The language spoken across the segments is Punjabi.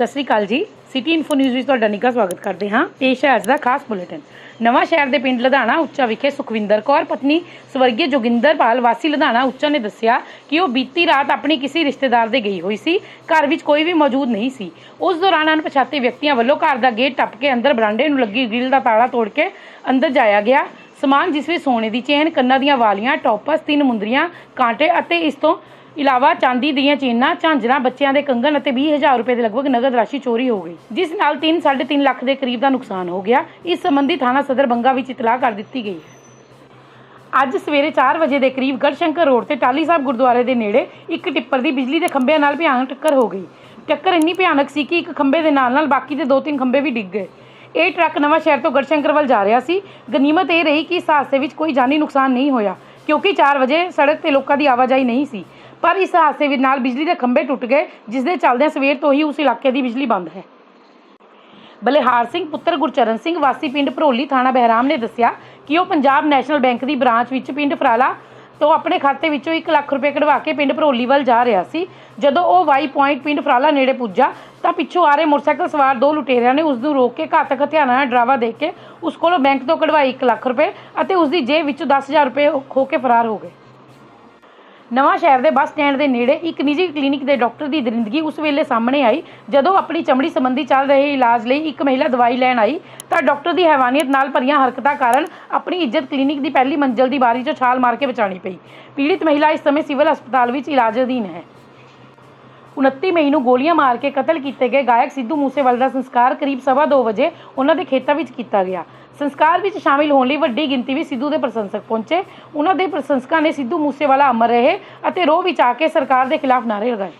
ਸਤਿ ਸ੍ਰੀ ਅਕਾਲ ਜੀ। ਸਿਟੀ ਇਨਫੋ ਨਿਊਜ਼ ਵਿੱਚ ਤੁਹਾਡਾ ਨਿੱਘਾ ਸਵਾਗਤ ਕਰਦੇ ਹਾਂ। ਪੇਸ਼ ਹੈ ਅੱਜ ਦਾ ਖਾਸ ਬੁਲੇਟਿਨ। ਨਵਾਂ ਸ਼ਹਿਰ ਦੇ ਪਿੰਡ ਲਧਾਣਾ ਉੱਚਾ ਵਿਖੇ ਸੁਖਵਿੰਦਰ ਕੌਰ ਪਤਨੀ ਸਵਰਗੀ ਜੋਗਿੰਦਰਪਾਲ ਵਾਸੀ ਲਧਾਣਾ ਉੱਚਾ ਨੇ ਦੱਸਿਆ ਕਿ ਉਹ ਬੀਤੀ ਰਾਤ ਆਪਣੀ ਕਿਸੇ ਰਿਸ਼ਤੇਦਾਰ ਦੇ ਗਈ ਹੋਈ ਸੀ। ਘਰ ਵਿੱਚ ਕੋਈ ਵੀ ਮੌਜੂਦ ਨਹੀਂ ਸੀ। ਉਸ ਦੌਰਾਨ ਅਣਪਛਾਤੇ ਵਿਅਕਤੀਆਂ ਵੱਲੋਂ ਘਰ ਦਾ ਗੇਟ ਟੱਪ ਕੇ ਅੰਦਰ ਬਰਾਂਡੇ ਨੂੰ ਲੱਗੀ ਗ੍ਰਿਲ ਦਾ ਤਾਲਾ ਤੋੜ ਕੇ ਅੰਦਰ ਜਾਇਆ ਗਿਆ। ਸਮਾਨ ਜਿਸ ਵਿੱਚ ਸੋਨੇ ਦੀ ਚੇਨ, ਕੰਨਾਂ ਦੀਆਂ ਵਾਲੀਆਂ, ਟੌਪਸ, ਤਿੰਨ ਮੁੰਦਰੀਆਂ, ਕਾਂਟੇ ਅਤੇ ਇਸ ਤੋਂ ਇਲਾਵਾ ਚਾਂਦੀ ਦੀਆਂ ਚੇਨਾਂ, ਝਾਂਜਰਾਂ, ਬੱਚਿਆਂ ਦੇ ਕੰਗਣ ਅਤੇ 20000 ਰੁਪਏ ਦੇ ਲਗਭਗ ਨਗਦ ਰਾਸ਼ੀ ਚੋਰੀ ਹੋ ਗਈ। ਜਿਸ ਨਾਲ 3 3.5 ਲੱਖ ਦੇ ਕਰੀਬ ਦਾ ਨੁਕਸਾਨ ਹੋ ਗਿਆ। ਇਸ ਸੰਬੰਧੀ ਥਾਣਾ ਸਦਰ ਬੰਗਾ ਵਿੱਚ ਇਤਲਾਹ ਕਰ ਦਿੱਤੀ ਗਈ। ਅੱਜ ਸਵੇਰੇ 4 ਵਜੇ ਦੇ ਕਰੀਬ ਗੜਸ਼ੰਕਰ ਰੋਡ ਤੇ ਟਾਲੀ ਸਾਹਿਬ ਗੁਰਦੁਆਰੇ ਦੇ ਨੇੜੇ ਇੱਕ ਟਿੱਪਰ ਦੀ ਬਿਜਲੀ ਦੇ ਖੰਭਿਆਂ ਨਾਲ ਭਿਆਨਕ ਟੱਕਰ ਹੋ ਗਈ। ਟੱਕਰ ਇੰਨੀ ਭਿਆਨਕ ਸੀ ਕਿ ਇੱਕ ਖੰਭੇ ਦੇ ਨਾਲ ਨਾਲ ਬਾਕੀ ਦੇ ਦੋ ਤਿੰਨ ਖੰਭੇ ਵੀ ਡਿੱਗ ਗਏ। ਇਹ ਟਰੱਕ ਨਵਾਂ ਸ਼ਹਿਰ ਤੋਂ ਗੜਸ਼ੰਕਰ ਵੱਲ ਜਾ ਰਿਹਾ ਸੀ। ਗਨੀਮਤ ਇਹ ਰਹੀ ਕਿ ਇਸ ਹਾਦਸੇ ਵਿੱਚ ਕੋਈ ਜਾਨੀ ਨੁਕਸਾਨ ਨਹੀਂ ਹੋਇਆ, ਕਿਉਂਕਿ 4 ਵਜੇ ਸੜਕ ਤੇ ਲੋਕਾਂ ਦੀ ਆਵਾਜਾਈ ਨਹੀਂ ਸੀ। ਪਰ ਇਸ ਹਾਦਸੇ ਵਿੱਚ ਨਾਲ ਬਿਜਲੀ ਦੇ ਖੰਭੇ ਟੁੱਟ ਗਏ ਜਿਸ ਦੇ ਚੱਲਦਿਆਂ ਸਵੇਰ ਤੋਂ ਹੀ ਉਸ ਇਲਾਕੇ ਦੀ ਬਿਜਲੀ ਬੰਦ ਹੈ। ਬਲਿਹਾਰ ਸਿੰਘ ਪੁੱਤਰ ਗੁਰਚਰਨ ਸਿੰਘ ਵਾਸੀ ਪਿੰਡ ਭਰੋਲੀ ਥਾਣਾ ਬਹਿਰਾਮ ਨੇ ਦੱਸਿਆ ਕਿ ਉਹ ਪੰਜਾਬ ਨੈਸ਼ਨਲ ਬੈਂਕ ਦੀ ਬ੍ਰਾਂਚ ਵਿੱਚ ਪਿੰਡ ਫਰਾਲਾ ਤੋਂ ਆਪਣੇ ਖਾਤੇ ਵਿੱਚੋਂ 1 ਲੱਖ ਰੁਪਏ ਕਢਵਾ ਕੇ ਪਿੰਡ ਭਰੋਲੀ ਵੱਲ ਜਾ ਰਿਹਾ ਸੀ। ਜਦੋਂ ਉਹ ਵਾਈ ਪੁਆਇੰਟ ਪਿੰਡ ਫਰਾਲਾ ਨੇੜੇ ਪੁੱਜਾ, ਤਾਂ ਪਿੱਛੋਂ ਆ ਰਹੇ ਮੋਟਰਸਾਈਕਲ ਸਵਾਰ ਦੋ ਲੁਟੇਰਿਆਂ ਨੇ ਉਸ ਨੂੰ ਰੋਕ ਕੇ ਘਾਤਕ ਹਥਿਆਰਾਂ ਨਾਲ ਡਰਾਵਾ ਦੇ ਕੇ ਉਸ ਕੋਲੋਂ ਬੈਂਕ ਤੋਂ ਕਢਵਾਈ 1 ਲੱਖ ਰੁਪਏ ਅਤੇ ਉਸ ਦੀ ਜੇਬ ਵਿੱਚੋਂ 10000 ਰੁਪਏ ਖੋ ਕੇ ਫਰਾਰ ਹੋ ਗਏ। ਨਵਾਂ ਸ਼ਹਿਰ ਦੇ ਬੱਸ ਸਟੈਂਡ ਦੇ ਨੇੜੇ ਇੱਕ ਨਿੱਜੀ ਕਲੀਨਿਕ ਦੇ ਡਾਕਟਰ ਦੀ ਦਰਿੰਦਗੀ ਉਸ ਵੇਲੇ ਸਾਹਮਣੇ ਆਈ। ਜਦੋਂ ਆਪਣੀ ਚਮੜੀ ਸੰਬੰਧੀ ਚੱਲ ਰਹੇ ਇਲਾਜ ਲਈ ਇੱਕ ਮਹਿਲਾ ਦਵਾਈ ਲੈਣ ਆਈ, ਤਾਂ ਡਾਕਟਰ ਦੀ ਹੈਵਾਨੀਅਤ ਨਾਲ ਭਰੀਆਂ ਹਰਕਤਾਂ ਕਾਰਨ ਆਪਣੀ ਇੱਜ਼ਤ ਕਲੀਨਿਕ ਦੀ ਪਹਿਲੀ ਮੰਜ਼ਲ ਦੀ ਬਾਰੀ 'ਚੋਂ ਛਾਲ ਮਾਰ ਕੇ ਬਚਾਉਣੀ ਪਈ। ਪੀੜਿਤ ਮਹਿਲਾ ਇਸ ਸਮੇਂ ਸਿਵਲ ਹਸਪਤਾਲ ਵਿੱਚ ਇਲਾਜ ਅਧੀਨ ਹੈ। 29 ਮਈ ਨੂੰ ਗੋਲੀਆਂ ਮਾਰ ਕੇ ਕਤਲ ਕੀਤੇ ਗਏ ਗਾਇਕ ਸਿੱਧੂ ਮੂਸੇਵਾਲੇ ਦਾ ਸੰਸਕਾਰ ਕਰੀਬ ਸਵਾ ਦੋ ਵਜੇ ਉਹਨਾਂ ਦੇ ਖੇਤਾਂ ਵਿੱਚ ਕੀਤਾ ਗਿਆ। ਸੰਸਕਾਰ ਵਿੱਚ ਸ਼ਾਮਿਲ ਹੋਣ ਲਈ ਵੱਡੀ ਗਿਣਤੀ ਵਿੱਚ ਸਿੱਧੂ ਦੇ ਪ੍ਰਸ਼ੰਸਕ ਪਹੁੰਚੇ। ਉਹਨਾਂ ਦੇ ਪ੍ਰਸ਼ੰਸਕਾਂ ਨੇ ਸਿੱਧੂ ਮੂਸੇਵਾਲਾ ਅਮਰ ਰਹੇ ਅਤੇ ਰੋਹ ਵਿੱਚ ਆ ਕੇ ਸਰਕਾਰ ਦੇ ਖਿਲਾਫ ਨਾਅਰੇ ਲਗਾਏ।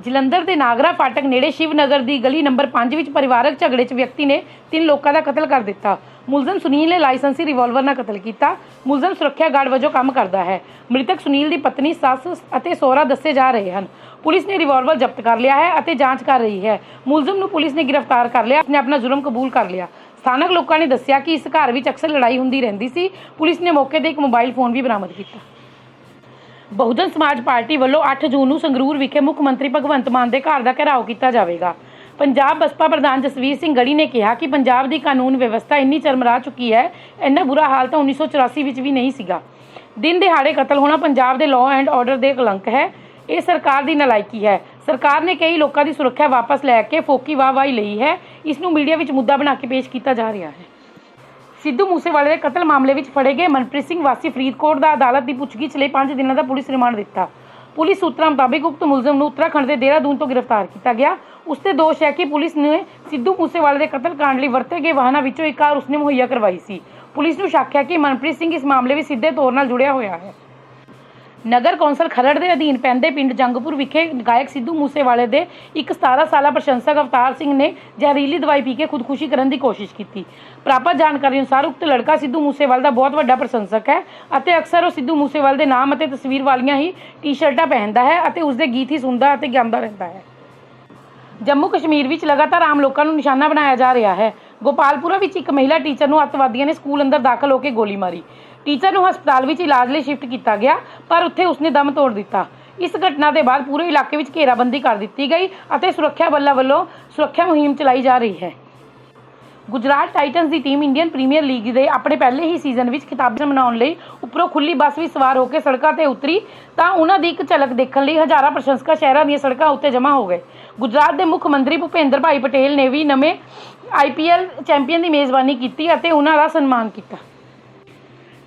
ਜਲੰਧਰ ਦੇ ਨਾਗਰਾ ਫਾਟਕ ਨੇੜੇ ਸ਼ਿਵ ਨਗਰ ਦੀ ਗਲੀ ਨੰਬਰ 5 ਵਿੱਚ ਪਰਿਵਾਰਕ ਝਗੜੇ 'ਚ ਵਿਅਕਤੀ ਨੇ ਤਿੰਨ ਲੋਕਾਂ ਦਾ ਕਤਲ ਕਰ ਦਿੱਤਾ। ਮੁਲਜ਼ਮ ਸੁਨੀਲ ਨੇ ਲਾਇਸੈਂਸੀ ਰਿਵਾਲਵਰ ਨਾਲ ਕਤਲ ਕੀਤਾ। ਮੁਲਜ਼ਮ ਸੁਰੱਖਿਆ ਗਾਰਡ ਵਜੋਂ ਕੰਮ ਕਰਦਾ ਹੈ। ਮ੍ਰਿਤਕ ਸੁਨੀਲ ਦੀ ਪਤਨੀ, ਸੱਸ ਅਤੇ ਸਹੁਰਾ ਦੱਸੇ ਜਾ ਰਹੇ ਹਨ। ਪੁਲਿਸ ਨੇ ਰਿਵਾਲਵਰ ਜ਼ਬਤ ਕਰ ਲਿਆ ਹੈ ਅਤੇ ਜਾਂਚ ਕਰ ਰਹੀ ਹੈ। ਮੁਲਜ਼ਮ ਨੂੰ ਪੁਲਿਸ ਨੇ ਗ੍ਰਿਫਤਾਰ ਕਰ ਲਿਆ। ਉਸਨੇ ਆਪਣਾ ਜੁਰਮ ਕਬੂਲ ਕਰ ਲਿਆ। ਸਥਾਨਕ ਲੋਕਾਂ ਨੇ ਦੱਸਿਆ ਕਿ ਇਸ ਘਰ ਵਿੱਚ ਅਕਸਰ ਲੜਾਈ ਹੁੰਦੀ ਰਹਿੰਦੀ ਸੀ। ਪੁਲਿਸ ਨੇ ਮੌਕੇ ਤੇ ਇੱਕ ਮੋਬਾਈਲ ਫੋਨ ਵੀ ਬਰਾਮਦ ਕੀਤਾ। ਬਹੁਜਨ ਸਮਾਜ ਪਾਰਟੀ ਵੱਲੋਂ 8 ਜੂਨ ਨੂੰ ਸੰਗਰੂਰ ਵਿਖੇ ਮੁੱਖ ਮੰਤਰੀ ਭਗਵੰਤ ਮਾਨ ਦੇ ਘਰ ਦਾ ਘਿਰਾਓ ਕੀਤਾ ਜਾਵੇਗਾ। ਪੰਜਾਬ ਬਸਪਾ ਪ੍ਰਧਾਨ ਜਸਵੀਰ ਸਿੰਘ ਗੜੀ ਨੇ ਕਿਹਾ ਕਿ ਪੰਜਾਬ ਦੀ ਕਾਨੂੰਨ ਵਿਵਸਥਾ ਇੰਨੀ ਚਰਮਰਾ ਚੁੱਕੀ ਹੈ, ਇੰਨਾ ਬੁਰਾ ਹਾਲ ਤਾਂ 1984 ਵਿੱਚ ਵੀ ਨਹੀਂ ਸੀਗਾ। ਦਿਨ ਦਿਹਾੜੇ ਕਤਲ ਹੋਣਾ ਪੰਜਾਬ ਦੇ ਲਾਅ ਐਂਡ ਆਰਡਰ ਦੇ ਕਲੰਕ ਹੈ, ਇਹ ਸਰਕਾਰ ਦੀ ਨਲਾਇਕੀ ਹੈ। ਸਰਕਾਰ ਨੇ ਕਈ ਲੋਕਾਂ ਦੀ ਸੁਰੱਖਿਆ ਵਾਪਸ ਲੈ ਕੇ ਫੋਕੀ ਵਾਹਵਾਈ ਲਈ ਹੈ, ਇਸ ਨੂੰ ਮੀਡੀਆ ਵਿੱਚ ਮੁੱਦਾ ਬਣਾ ਕੇ ਪੇਸ਼ ਕੀਤਾ ਜਾ ਰਿਹਾ ਹੈ। ਸਿੱਧੂ ਮੂਸੇਵਾਲੇ ਦੇ ਕਤਲ ਮਾਮਲੇ ਵਿੱਚ ਫੜੇ ਗਏ ਮਨਪ੍ਰੀਤ ਸਿੰਘ ਵਾਸੀ ਫਰੀਦਕੋਟ ਦਾ ਅਦਾਲਤ ਦੀ ਪੁੱਛਗਿੱਛ ਲਈ 5 ਦਿਨਾਂ ਦਾ ਪੁਲਿਸ ਰਿਮਾਂਡ ਦਿੱਤਾ। ਪੁਲਿਸ ਸੂਤਰਾਂ ਮੁਤਾਬਿਕ ਉਕਤ ਮੁਲਜ਼ਮ ਨੂੰ ਉੱਤਰਾਖੰਡ ਦੇ ਦੇਹਰਾਦੂਨ ਤੋਂ ਗ੍ਰਿਫਤਾਰ ਕੀਤਾ ਗਿਆ। ਉਸ ਤੇ ਦੋਸ਼ ਹੈ ਕਿ ਪੁਲਿਸ ਨੇ ਸਿੱਧੂ ਮੂਸੇਵਾਲੇ ਦੇ ਕਤਲ ਕਾਂਡ ਲਈ ਵਰਤੇ ਗਏ ਵਾਹਨਾਂ ਵਿੱਚੋਂ ਇੱਕ ਕਾਰ ਉਸਨੇ ਮੁਹੱਈਆ ਕਰਵਾਈ ਸੀ। ਪੁਲਿਸ ਨੂੰ ਸ਼ੱਕ ਹੈ ਕਿ ਮਨਪ੍ਰੀਤ ਸਿੰਘ ਇਸ ਮਾਮਲੇ ਵਿੱਚ ਸਿੱਧੇ ਤੌਰ ਨਾਲ ਜੁੜਿਆ ਹੋਇਆ ਹੈ। ਨਗਰ ਕੌਂਸਲ ਖਰੜ ਦੇ ਅਧੀਨ ਪੈਂਦੇ ਪਿੰਡ ਜੰਗਪੁਰ ਵਿਖੇ ਗਾਇਕ ਸਿੱਧੂ ਮੂਸੇਵਾਲੇ ਦੇ ਇੱਕ 17 ਸਾਲਾ ਪ੍ਰਸ਼ੰਸਕ ਅਵਤਾਰ ਸਿੰਘ ਨੇ ਜ਼ਹਿਰੀਲੀ ਦਵਾਈ ਪੀ ਕੇ ਖੁਦਕੁਸ਼ੀ ਕਰਨ ਦੀ ਕੋਸ਼ਿਸ਼ ਕੀਤੀ। ਪ੍ਰਾਪਤ ਜਾਣਕਾਰੀ ਅਨੁਸਾਰ ਉਕਤ ਲੜਕਾ ਸਿੱਧੂ ਮੂਸੇਵਾਲ ਦਾ ਬਹੁਤ ਵੱਡਾ ਪ੍ਰਸ਼ੰਸਕ ਹੈ ਅਤੇ ਅਕਸਰ ਉਹ ਸਿੱਧੂ ਮੂਸੇਵਾਲ ਦੇ ਨਾਮ ਅਤੇ ਤਸਵੀਰ ਵਾਲੀਆਂ ਹੀ ਟੀ-ਸ਼ਰਟਾਂ ਪਹਿਨਦਾ ਹੈ ਅਤੇ ਉਸ ਦੇ ਗੀਤ ਹੀ ਸੁਣਦਾ ਅਤੇ ਗਾਉਂਦਾ ਰਹਿੰਦਾ ਹੈ। ਜੰਮੂ ਕਸ਼ਮੀਰ ਵਿੱਚ ਲਗਾਤਾਰ ਆਮ ਲੋਕਾਂ ਨੂੰ ਨਿਸ਼ਾਨਾ ਬਣਾਇਆ ਜਾ ਰਿਹਾ ਹੈ। ਗੋਪਾਲਪੁਰਾ ਵਿੱਚ ਇੱਕ ਮਹਿਲਾ ਟੀਚਰ ਨੂੰ ਅੱਤਵਾਦੀਆਂ ਨੇ ਸਕੂਲ ਅੰਦਰ ਦਾਖਲ ਹੋ ਕੇ ਗੋਲੀ ਮਾਰੀ। ਟੀਚਰ ਨੂੰ ਹਸਪਤਾਲ ਵਿੱਚ ਇਲਾਜ ਲਈ ਸ਼ਿਫਟ ਕੀਤਾ ਗਿਆ, ਪਰ ਉੱਥੇ ਉਸਨੇ ਦਮ ਤੋੜ ਦਿੱਤਾ। ਇਸ ਘਟਨਾ ਦੇ ਬਾਅਦ ਪੂਰੇ ਇਲਾਕੇ ਵਿੱਚ ਘੇਰਾਬੰਦੀ ਕਰ ਦਿੱਤੀ ਗਈ ਅਤੇ ਸੁਰੱਖਿਆ ਬਲਾਂ ਵੱਲੋਂ ਸੁਰੱਖਿਆ ਮੁਹਿੰਮ ਚਲਾਈ ਜਾ ਰਹੀ ਹੈ। ਗੁਜਰਾਤ ਟਾਈਟਨਸ ਦੀ ਟੀਮ ਇੰਡੀਅਨ ਪ੍ਰੀਮੀਅਰ ਲੀਗ ਦੇ ਆਪਣੇ ਪਹਿਲੇ ਹੀ ਸੀਜ਼ਨ ਵਿੱਚ ਖਿਤਾਬ ਮਨਾਉਣ ਲਈ ਉੱਪਰੋਂ ਖੁੱਲੀ ਬੱਸ ਵਿੱਚ ਸਵਾਰ ਹੋ ਕੇ ਸੜਕਾਂ ਤੇ ਉਤਰੀ, ਤਾਂ ਉਹਨਾਂ ਦੀ ਇੱਕ ਝਲਕ ਦੇਖਣ ਲਈ ਹਜ਼ਾਰਾਂ ਪ੍ਰਸ਼ੰਸਕਾਂ ਸ਼ਹਿਰਾਂ ਦੀਆਂ ਸੜਕਾਂ ਉੱਤੇ ਜਮ੍ਹਾਂ ਹੋ ਗਏ। ਗੁਜਰਾਤ ਦੇ ਮੁੱਖ ਮੰਤਰੀ ਭੁਪੇਂਦਰ ਭਾਈ ਪਟੇਲ ਨੇ ਵੀ ਨਵੇਂ ਆਈਪੀਐਲ ਚੈਂਪੀਅਨ ਦੀ ਮੇਜ਼ਬਾਨੀ ਕੀਤੀ ਅਤੇ ਉਹਨਾਂ ਦਾ ਸਨਮਾਨ ਕੀਤਾ।